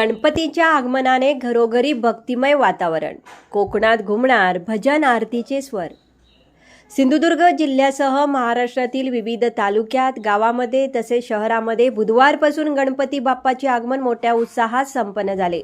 गणपतीच्या आगमनाने घरोघरी भक्तिमय वातावरण. कोकणात घुमणार भजन आरतीचे स्वर. सिंधुदुर्ग जिल्ह्यासह महाराष्ट्रातील विविध तालुक्यात गावामध्ये तसेच शहरामध्ये बुधवारपासून गणपती बाप्पाचे आगमन मोठ्या उत्साहात संपन्न झाले.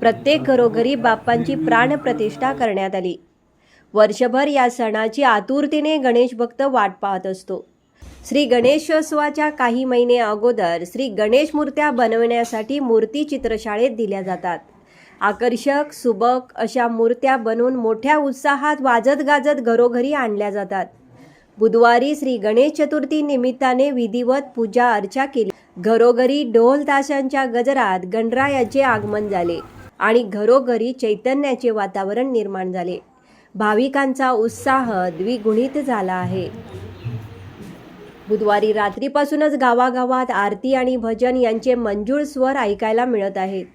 प्रत्येक घरोघरी बाप्पांची प्राणप्रतिष्ठा करण्यात आली. वर्षभर या सणाची आतुरतेने गणेश भक्त वाट पाहत असतो. श्री गणेशोत्सवाच्या काही महिने अगोदर श्री गणेश मूर्त्या बनवण्यासाठी मूर्ती चित्रशाळेत दिल्या जातात. आकर्षक सुबक अशा मूर्त्या बनवून मोठ्या उत्साहात वाजत गाजत घरोघरी आणल्या जातात. बुधवारी श्री गणेश चतुर्थी निमित्ताने विधिवत पूजा अर्चा केली. घरोघरी ढोल ताशांच्या गजरात गणरायाचे आगमन झाले आणि घरोघरी चैतन्याचे वातावरण निर्माण झाले. भाविकांचा उत्साह द्विगुणित झाला आहे. बुधवारी रात्रीपासूनच गावागावात आरती आणि भजन यांचे मंजूळ स्वर ऐकायला मिळत आहेत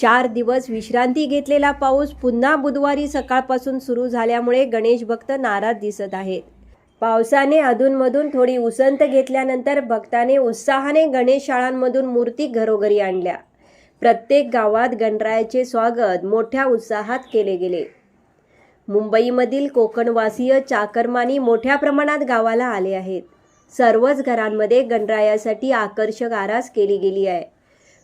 चार दिवस विश्रांती घेतलेला पाऊस पुन्हा बुधवारी सकाळपासून सुरू झाल्यामुळे गणेश भक्त नाराज दिसत आहेत. पावसाने अधूनमधून थोडी उसंत घेतल्यानंतर भक्ताने उत्साहाने गणेश शाळांमधून मूर्ती घरोघरी आणल्या. प्रत्येक गावात गणरायाचे स्वागत मोठ्या उत्साहात केले गेले. मुंबईमधील कोकणवासीय चाकरमानी मोठ्या प्रमाणात गावाला आले आहेत. सर्वच घरांमध्ये गणरायासाठी आकर्षक आरास केली गेली आहे.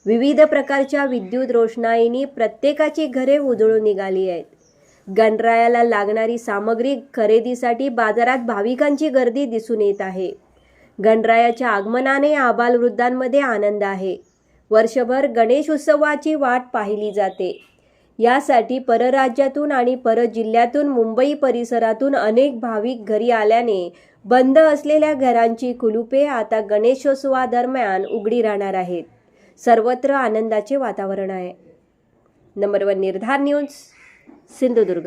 विविध प्रकारच्या विद्युत रोषणाईनी प्रत्येकाची घरे उजळून निघाली आहेत. गणरायाला लागणारी सामग्री खरेदीसाठी बाजारात भाविकांची गर्दी दिसून येत आहे. गणरायाच्या आगमनाने आबालवृद्धांमध्ये आनंद आहे. वर्षभर गणेश उत्सवाची वाट पाहिली जाते. यासाठी परराज्यातून आणि परजिल्ह्यातून मुंबई परिसरातून अनेक भाविक घरी आल्याने बंद असलेल्या घरांची कुलुपे आता गणेशोत्सवादरम्यान उघडी राहणार आहेत. सर्वत्र आनंदाचे वातावरण आहे. Number one Nirdhar news. Sindhudurg